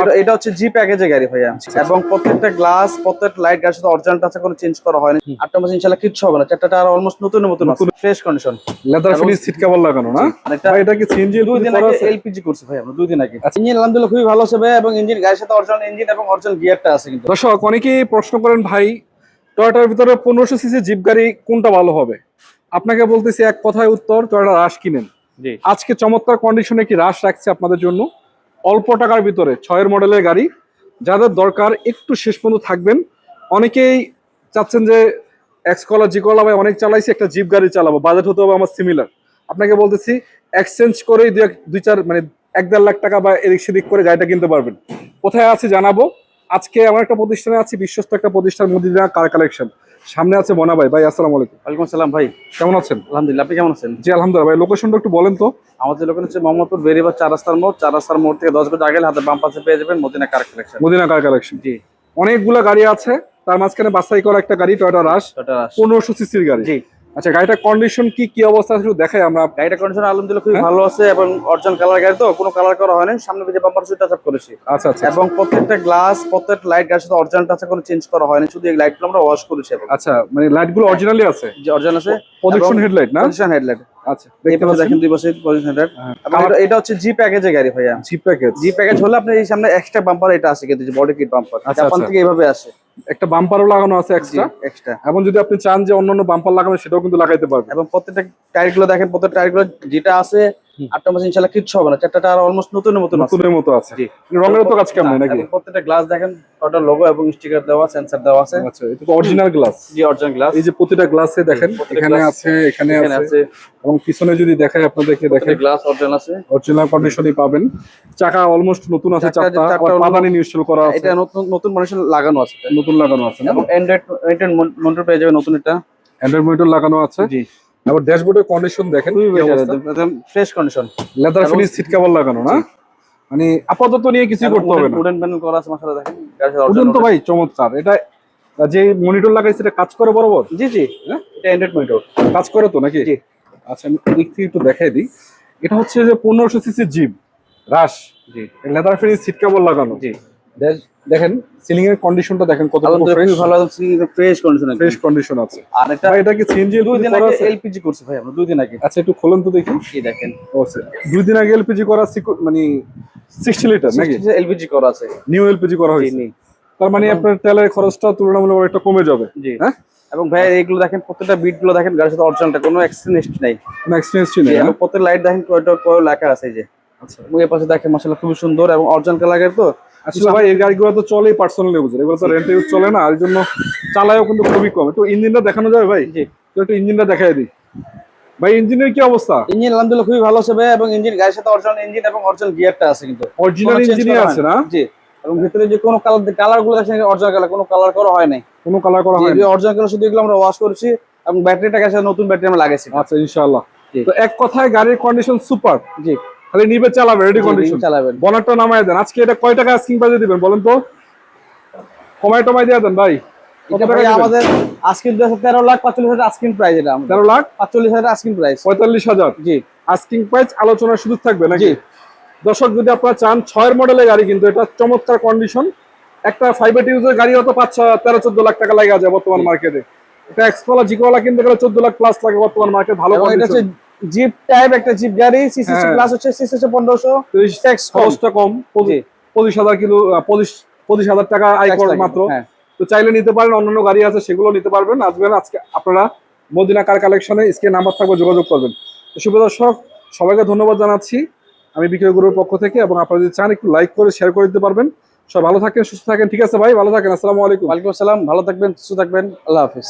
এটা- এটা হচ্ছে জি প্যাকেজের গাড়ি ভাইয়া। এবং প্রত্যেকটা গ্লাস প্রত্যেকটা লাইট গাড়ির সাথে অরিজিনালটা আছে কোনো চেঞ্জ করা হয়নি। আটটা মাস ইনশাল্লাহ কিচ্ছু হবে না। চারটা টায়ার অলমোস্ট নতুন নতুন fresh condition leather finish seat cover লাগানো না? এটা ভাই, এটা কি সিএনজি দুই দিন আগে এলপিজি করছি ভাই আমরা দুই দিন আগে। ইঞ্জিন আলহামদুলিল্লাহ খুবই ভালো আছে ভাই এবং ইঞ্জিন গাড়ির সাথে অরিজিনাল ইঞ্জিন এবং অরিজিনাল গিয়ারটা আছে কিন্তু। দর্শক অনেকেই প্রশ্ন করেন ভাই টয়োটার ভিতরে পনেরোশো সিসি জিপ গাড়ি কোনটা ভালো হবে? আপনাকে বলতেছি এক কথায় উত্তর টয়োটা রাশ কিনেন। জি। আজকে চমৎকার কন্ডিশনে কি রাশ রাখছে আপনাদের জন্য? অল্প টাকার ভিতরে ছয়ের মডেলের গাড়ি। যাদের দরকার একটু শেষ পর্যন্ত থাকবেন। অনেকেই চাচ্ছেন যে এক্সকলা কলা জি কলা, ভাই অনেক চালাইছি, একটা জিপ গাড়ি চালাবো। বাজেট হতে হবে আমার সিমিলার আপনাকে বলতেছি এক্সচেঞ্জ করেই দুই চার মানে এক দেড় লাখ টাকা বা এদিক সেদিক করে গাড়িটা কিনতে পারবেন। কোথায় আছে জানাব। আজকে আমার একটা প্রতিষ্ঠানে আছি বিশ্বস্ত একটা প্রতিষ্ঠান মদিনা কার কালেকশন সামনে আছে মনা ভাই ভাই আসসালামু আলাইকুম। ওয়ালাইকুম আসসালাম ভাই। কেমন আছেন? আলহামদুলিল্লাহ আপনি কেমন আছেন? জি আলহামদুলিল্লাহ ভাই লোকেশনটা একটু বলেন তো। আমাদের লোকেশন হচ্ছে মোহাম্মদপুর বেরিবার চার রাস্তার মোড়। চার রাস্তার মোড় থেকে দশ গজ আগে হাতে বাম পাশে পেয়ে যাবেন Madina car collection Madina car collection জি। অনেকগুলা গাড়ি আছে তার মাঝখানে বাছাই করা একটা গাড়ি টয়টা রাশ। পনেরোশো সিসির গাড়ি। জি। আচ্ছা গাড়িটার কন্ডিশন কি কি অবস্থা একটু দেখাই আমরা। গাড়িটা কন্ডিশন আলহামদুলিল্লাহ খুবই হ্যাঁ? ভালো আছে এবং অরিজিনাল কালার গাড়ি তো কোনো কালার করা হয়নি। সামনে পেছনে বাম্পার সুইটা চাপ করেছি। আচ্ছা আচ্ছা এবং প্রত্যেকটা গ্লাস প্রত্যেকটা লাইট গাড়ির সাথে অরিজিনালটা আছে কোনো চেঞ্জ করা হয়নি। শুধু এই লাইটগুলো আমরা ওয়াশ করেছি আচ্ছা মানে লাইটগুলো অরিজিনালি আছে? যে অরিজিনাল আছে। প্রজেকশন হেডলাইট না? পজিশন হেডলাইট আচ্ছা দেখেন দুই পাশে হেডলাইট হ্যাঁ। এটা- হচ্ছে জি প্যাকেজের গাড়ি ভাইয়া। জিপ প্যাকেজ জি প্যাকেজ হলে আপনার এই সামনে এক্সট্রা বাম্পার এটা আছে কিন্তু বডি কিট বাম্পার আচ্ছা, জাপান আচ্ছা। থেকে এইভাবে আসে। একটা বাম্পারও লাগানো আছে এক্সট্রা এক্সট্রা এবং যদি আপনি চান যে অন্যান্য বাম্পার লাগানো সেটাও কিন্তু লাগাইতে পারবেন। এবং প্রত্যেকটা টায়ারগুলো দেখেন প্রত্যেকটা টায়ারগুলো যেটা আছে আটটা মাস ইনশাল্লাহ কিচ্ছু হবে না চারটা অলমোস্ট নতুন নতুন আছে। নতুনের মতো আছে। রঙের তো কাজ কেমন নাকি? প্রত্যেকটা গ্লাস দেখেন টোটাল লোগো এবং স্টিকার দেওয়া সেন্সর দেওয়া আছে। আচ্ছা এটা তো অরিজিনাল গ্লাস জি অরিজিনাল গ্লাস এই যে প্রতিটা গ্লাসে দেখেন এখানে আছে এখানে আছে। এবং পিছনে যদি দেখাই আপনাদেরকে দেখেন গ্লাস অরিজিনাল আছে। অরিজিনাল কন্ডিশনই পাবেন। চাকা অলমোস্ট নতুন আছে চাকা- পাদানি ইনস্টল করা আছে। এটা নতুন নতুন মানুষের লাগানো আছে। নতুন লাগানো আছে এবং অ্যান্ড্রয়েড অ্যান্ড্রয়েড মনিটর পেয়ে যাবে নতুন এটা। অ্যান্ড্রয়েড মনিটর লাগানো আছে। জি। আবার ড্যাশবোর্ডের কন্ডিশন দেখেন fresh condition leather finish seat cover লাগানো না? মানে আপাতত নিয়ে কিছুই করতে হবে না। উডেন প্যানেল করা আছে মাসালা দেখেন। বুঝুন তো ভাই চমৎকার। এটা যে মনিটর লাগাইছে এটা কাজ করে বরাবর? জি জি। হ্যাঁ? এটা অ্যান্ড্রয়েড মনিটর কাজ করে তো নাকি? জি। আচ্ছা আমি দিক থেকে একটু দেখাই দিই। এটা হচ্ছে যে পনেরোশো সিসি জিপ রাশ জি। লেদার ফিনিশ সিট কভার লাগানো। জি। দেখেন সিলিং এর কন্ডিশনটা দেখেন কত খুবই ভালো ফ্রেশ কন্ডিশন ফ্রেশ কন্ডিশন আছে। আর এটা এটা কি সিএনজি দুই দিন আগে এলপিজি করছি ভাই আমরা দুই দিন আগে। আচ্ছা একটু খোলেন তো দেখি। কি দেখেন। ও আচ্ছা। দুই দিন আগে এলপিজি করা মানে সিক্সটি লিটার নাকি? এলপিজি করা আছে। নিউ এলপিজি করা হয়েছে। তার মানে আপনার তেলের খরচটা তুলনামূলক একটা কমে যাবে। জি। হ্যাঁ? এবং ভাই এইগুলো দেখেন প্রত্যেকটা বিটগুলো দেখেন গাড়ির সাথে অরিজিনালটা কোনো এক্সচেঞ্জ নাই। কোনো এক্সপিরিয়েন্স জি, নেই এবং প্রত্যেক লাইট দেখেন কয়টা কয় লেখা আছে যে। আচ্ছা। এবং এই পাশে দেখেন মাসাল্লাহ খুবই সুন্দর এবং অরিজিনাল কালারের তো। আসলে ভাই এই গাড়িগুলো তো চলেই পার্সোনাল ইউজ এগুলো তো রেন্ট ইউজ চলে না আর জন্য চালায়ও কিন্তু খুবই কম। একটু ইঞ্জিনটা দেখানো যাবে ভাই? জি। একটু ইঞ্জিনটা দেখাই দিই। ভাই ইঞ্জিনের কি অবস্থা? ইঞ্জিন আলহামদুলিল্লাহ খুবই ভালো আছে ভাই এবং ইঞ্জিন গাড়ির সাথে অরিজিনাল ইঞ্জিন এবং অরিজিনাল গিয়ারটা আছে কিন্তু। অরিজিনাল ইঞ্জিনই আছে না? জি এবং ভিতরে যে কোনো কালার কালারগুলো দেখছেন অরিজিনাল কালার কোনো কালার করা হয় নাই। কোনো কালার করা হয় অরিজিনাল কালার শুধু এগুলো আমরা ওয়াশ করেছি এবং ব্যাটারিটা গেছে নতুন ব্যাটারি আমরা লাগাইছি। আচ্ছা ইনশাআল্লাহ। তো এক কথায় গাড়ির কন্ডিশন সুপার জি। খালি নিবে চালাবে রেডি কন্ডিশন চালাবেন। বনারটা নামায় দেন। আজকে এটা কয় টাকা আস্কিং প্রাইসে দিবেন বলেন তো? কমায় টমায় দিয়ে দেন ভাই। আমাদের আজকের দেশে তেরো লাখ পাঁচচল্লিশ হাজার আস্কিং প্রাইস এটা আমাদের। তেরো লাখ? পাঁচচল্লিশ হাজার আস্কিং প্রাইস পঁয়তাল্লিশ হাজার? জি। আস্কিং প্রাইস আলোচনার সুযোগ থাকবে নাকি। দর্শক যদি আপনারা চান ছয়ের মডেলের গাড়ি কিন্তু এটা চমৎকার কন্ডিশন একটা এইট ইউজের গাড়ি হয়তো পাঁচ তেরো চোদ্দ লাখ টাকা লাগে যায় বর্তমান মার্কেটে এটা এক্সপোলা জিকোলা কিনতে গেলে চোদ্দ লাখ প্লাস লাগে বর্তমান মার্কেট ভালো এটা হচ্ছে কন্ডিশন জিপ টাইপ একটা জিপ গাড়ি সিসি হ্যাঁ। প্লাস হচ্ছে সিসি হচ্ছে পনেরোশো ট্যাক্স খরচটা কম। পঁচিশ হাজার কিলো পঁচিশ পঁচিশ হাজার টাকা আয় কর মাত্র। হ্যাঁ। তো চাইলে নিতে পারেন অন্যান্য গাড়ি আছে সেগুলো নিতে পারবেন। আসবেন আজকে আপনারা মদিনা কার কালেকশনে স্ক্রিন নাম্বার থাকবে যোগাযোগ করবেন। শুভ দর্শক সবাইকে ধন্যবাদ জানাচ্ছি। আমি বিক্রয় গুরুর পক্ষ থেকে এবং আপনারা যদি চান একটু লাইক করে শেয়ার করে দিতে পারবেন। সব ভালো থাকেন সুস্থ থাকেন। ঠিক আছে ভাই ভালো থাকেন আসসালামু আলাইকুম। ওয়ালাইকুম আসসালাম ভালো থাকবেন সুস্থ থাকবেন আল্লাহ হাফিজ।